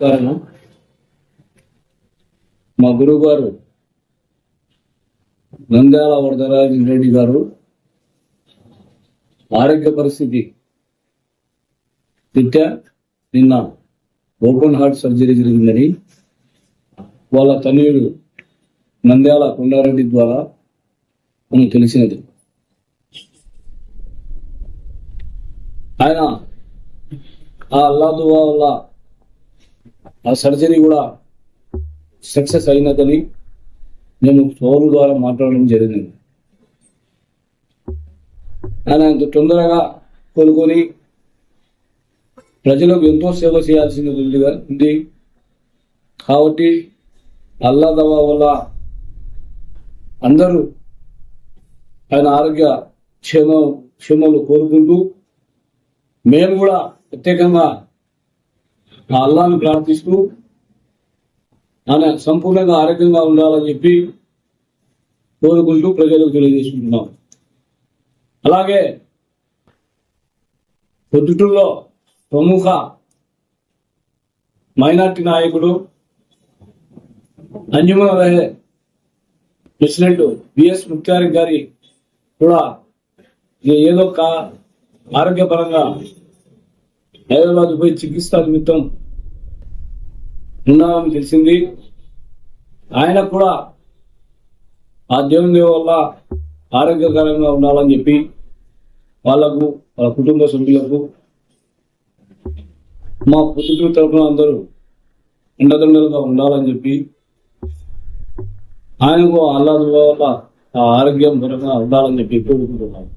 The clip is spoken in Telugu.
కారణం మా గురువు గారు నంద్యాల వరదరాజు రెడ్డి గారు ఆరోగ్య పరిస్థితి తిట్టా నిన్న ఓపెన్ హార్ట్ సర్జరీ జరిగిందని వాళ్ళ తనయుడు నంద్యాల కొండారెడ్డి ద్వారా మనకు తెలిసినది. ఆయన ఆ అల్లాదువా వల్ల ఆ సర్జరీ కూడా సక్సెస్ అయినదని మేము ఫోన్ ద్వారా మాట్లాడడం జరిగింది. ఆయన అంత తొందరగా కోలుకొని ప్రజలకు ఎంతో సేవ చేయాల్సింది ఉందిగా ఉంది. కాబట్టి అల్లా దవా వల్ల అందరూ ఆయన ఆరోగ్య క్షేమ క్షేమలు కోరుకుంటూ మేము కూడా ప్రత్యేకంగా అల్లాను ప్రార్థిస్తూ ఆయన సంపూర్ణంగా ఆరోగ్యంగా ఉండాలని చెప్పి కోరుకుంటూ ప్రజలకు తెలియజేసుకుంటున్నాం. అలాగే పొద్దుటూరులో ప్రముఖ మైనార్టీ నాయకుడు అంజుమన్ రహే ప్రెసిడెంట్ బిఎస్ ముఖ్యారి గారి కూడా ఏదో ఒక ఆరోగ్యపరంగా హైదరాబాద్ పోయి చికిత్స నిమిత్తం ఉన్నామని తెలిసింది. ఆయన కూడా ఆ దేవుని దేవ వల్ల ఆరోగ్యకరంగా ఉండాలని చెప్పి వాళ్ళకు వాళ్ళ కుటుంబ సభ్యులకు మా పుట్టిన తరఫున అందరూ ఉండదండలుగా ఉండాలని చెప్పి ఆయనకు అల్లాదు వల్ల ఆ ఆరోగ్యం పరంగా ఉండాలని చెప్పి కోరుకుంటున్నాను